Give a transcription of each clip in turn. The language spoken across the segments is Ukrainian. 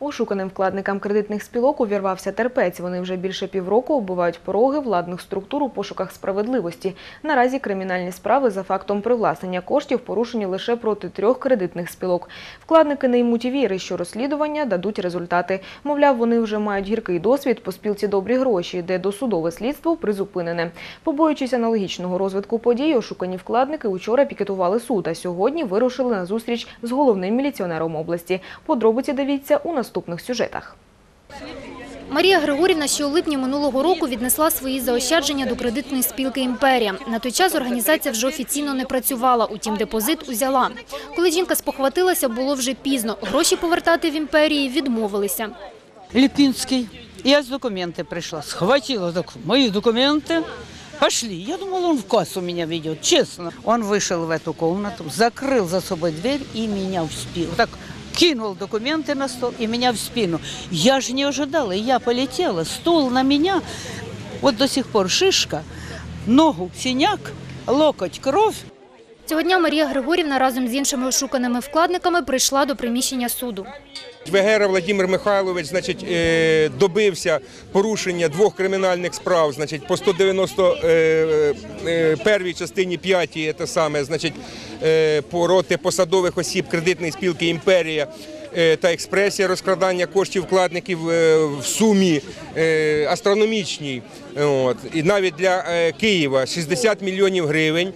Ошуканим вкладникам кредитних спілок увірвався терпець. Вони вже більше півроку оббивають пороги владних структур у пошуках справедливості. Наразі кримінальні справи за фактом привласнення коштів порушені лише проти трьох кредитних спілок. Вкладники не ймуть віри, що розслідування дадуть результати. Мовляв, вони вже мають гіркий досвід по спілці добрі гроші, де досудове слідство призупинене. Побоюючись аналогічного розвитку подій, ошукані вкладники учора пікетували суд, а сьогодні вирушили на зустріч з головним міліціонером області. Подробиці дивіться у наступних сюжетах. Марія Григорівна ще у липні минулого року віднесла свої заощадження до кредитної спілки «Імперія». На той час організація вже офіційно не працювала, утім депозит узяла. Коли жінка спохватилася, було вже пізно. Гроші повертати в «Імперії» відмовилися. Липинский. Я с документы пришла. Схватила док- мои документы. Пошли. Я думала, он в кассу меня ведет, честно. Он вышел в эту комнату, закрыл за собой дверь и меня в спину. Так кинул документы на стол и меня в спину. Я же не ожидала, я полетела. Стул на меня. Вот до сих пор шишка, ногу синяк, локоть кровь. Цього дня Марія Григорівна разом з іншими ошуканими вкладниками прийшла до приміщення суду. Вегера Владимир Михайлович, значить, е, добився порушення двох кримінальних справ, значить, по 191 частині 5, те саме, значить, е, проти посадових осіб кредитної спілки «Імперія» е, та експресія розкрадання коштів вкладників е, в сумі е, астрономічній. От. І навіть для е, Києва 60 мільйонів гривень.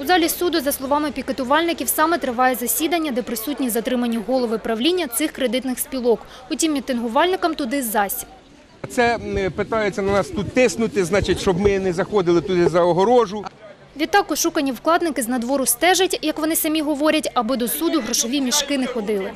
У залі суду, за словами пікетувальників, саме триває засідання, де присутні затримані голови правління цих кредитних спілок. Утім, мітингувальникам туди засіб. Це питається питаються на нас тут тиснути, значить, щоб ми не заходили туди за огорожу. Відтак ошукані вкладники з надвору стежать, як вони самі говорять, аби до суду грошові мішки не ходили.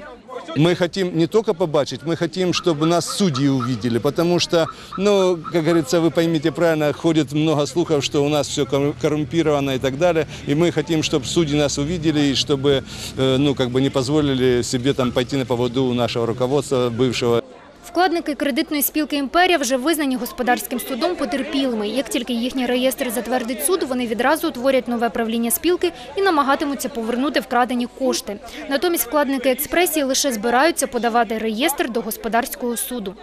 Мы хотим не только побачить, мы хотим, чтобы нас судьи увидели, потому что, ну, как говорится, вы поймите правильно, ходит много слухов, что у нас все коррумпировано и так далее, и мы хотим, чтобы судьи нас увидели, и чтобы, э, ну, как бы не позволили себе там пойти на поводу у нашего руководства бывшего. Вкладники кредитної спілки «Імперія» вже визнані господарським судом потерпілими. Як тільки їхній реєстр затвердить суд, вони відразу утворять нове правління спілки і намагатимуться повернути вкрадені кошти. Натомість вкладники експресії лише збираються подавати реєстр до господарського суду.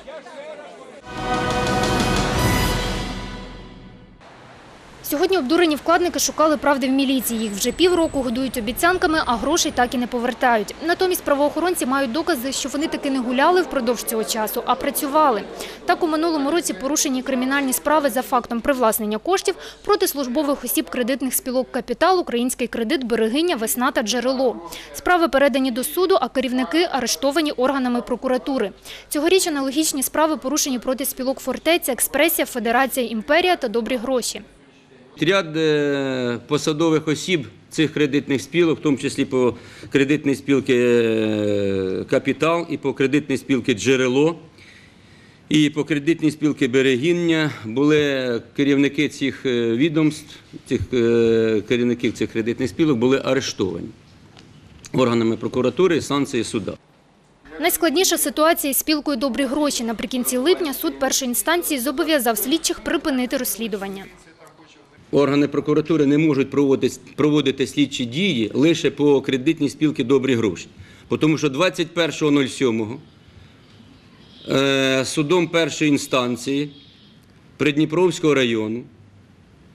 Сьогодні обдурені вкладники шукали правди в міліції. Їх вже півроку годують обіцянками, а грошей так і не повертають. Натомість правоохоронці мають докази, що вони таки не гуляли впродовж цього часу, а працювали. Так у минулому році порушені кримінальні справи за фактом привласнення коштів проти службових осіб кредитних спілок «Капітал», «Український кредит», «Берегиня», «Весна» та «Джерело». Справи передані до суду, а керівники арештовані органами прокуратури. Цьогоріч аналогічні справи порушені проти спілок «Фортеця», «Експресія», «Федерація», «Імперія» та «Добрі гроші». Ряд е, посадових осіб цих кредитних спілок, в тому числі по кредитній спілки е, «Капітал» і по кредитній спілки «Джерело», і по кредитній спілки «Берегіння» були керівники цих е, відомств, цих керівників цих кредитних спілок були арештовані органами прокуратури санкції суда. Найскладніша ситуація із спілкою «Добрі гроші». Наприкінці липня суд першої інстанції зобов'язав слідчих припинити розслідування. Органи прокуратури не можуть проводити, проводити слідчі дії лише по кредитній спілці «Добрі гроші». Тому що 21.07 е, судом першої інстанції Придніпровського району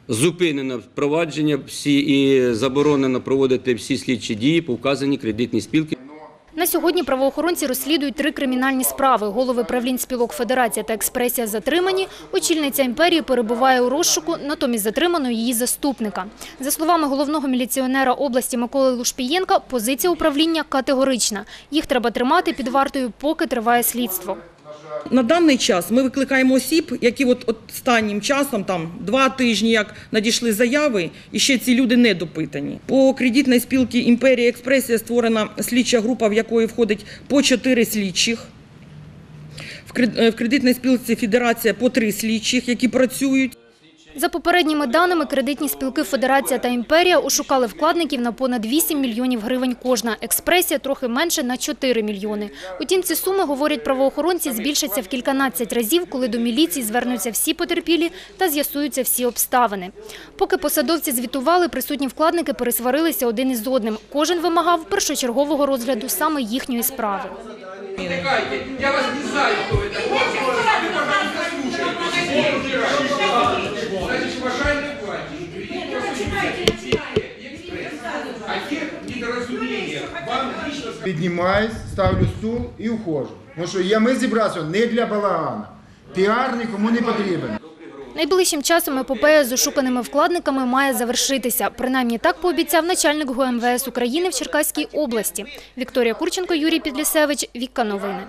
зупинено впровадження всі і заборонено проводити всі слідчі дії по вказаній кредитній спілці. На сьогодні правоохоронці розслідують три кримінальні справи. Голови правлінь спілок «Федерація» та «Експресія» затримані. Очільниця імперії перебуває у розшуку, натомість затримано її заступника. За словами головного міліціонера області Миколи Лушпієнка, позиція управління категорична. Їх треба тримати під вартою, поки триває слідство. На даний час ми викликаємо осіб, які от останнім часом, там два тижні, як надійшли заяви, і ще ці люди не допитані. По кредитній спілці «Імперія Експресія» створена слідча група, в якої входить по чотири слідчих. В кредитній спілці «Федерація» по три слідчих, які працюють. За попередніми даними, кредитні спілки «Федерація» та «Імперія» ошукали вкладників на понад 8 мільйонів гривень кожна. «Експресія» трохи менше – на 4 мільйони. Утім, ці суми, говорять правоохоронці, збільшаться в кільканадцять разів, коли до міліції звернуться всі потерпілі та з'ясуються всі обставини. Поки посадовці звітували, присутні вкладники пересварилися один із одним. Кожен вимагав першочергового розгляду саме їхньої справи. Втыкайте. Я вас не знаю, кто это. Вы, О тех недоразумениях вам лично Піднімаюсь, ставлю стул і ухожу. Тому що я, ми зібралися не для балагана. Піар нікому не потрібен. Найближчим часом епопея з ошуканими вкладниками має завершитися. Принаймні так пообіцяв начальник ГУМВС України в Черкаській області. Вікторія Курченко, Юрій Підлісевич, Вікка Новини.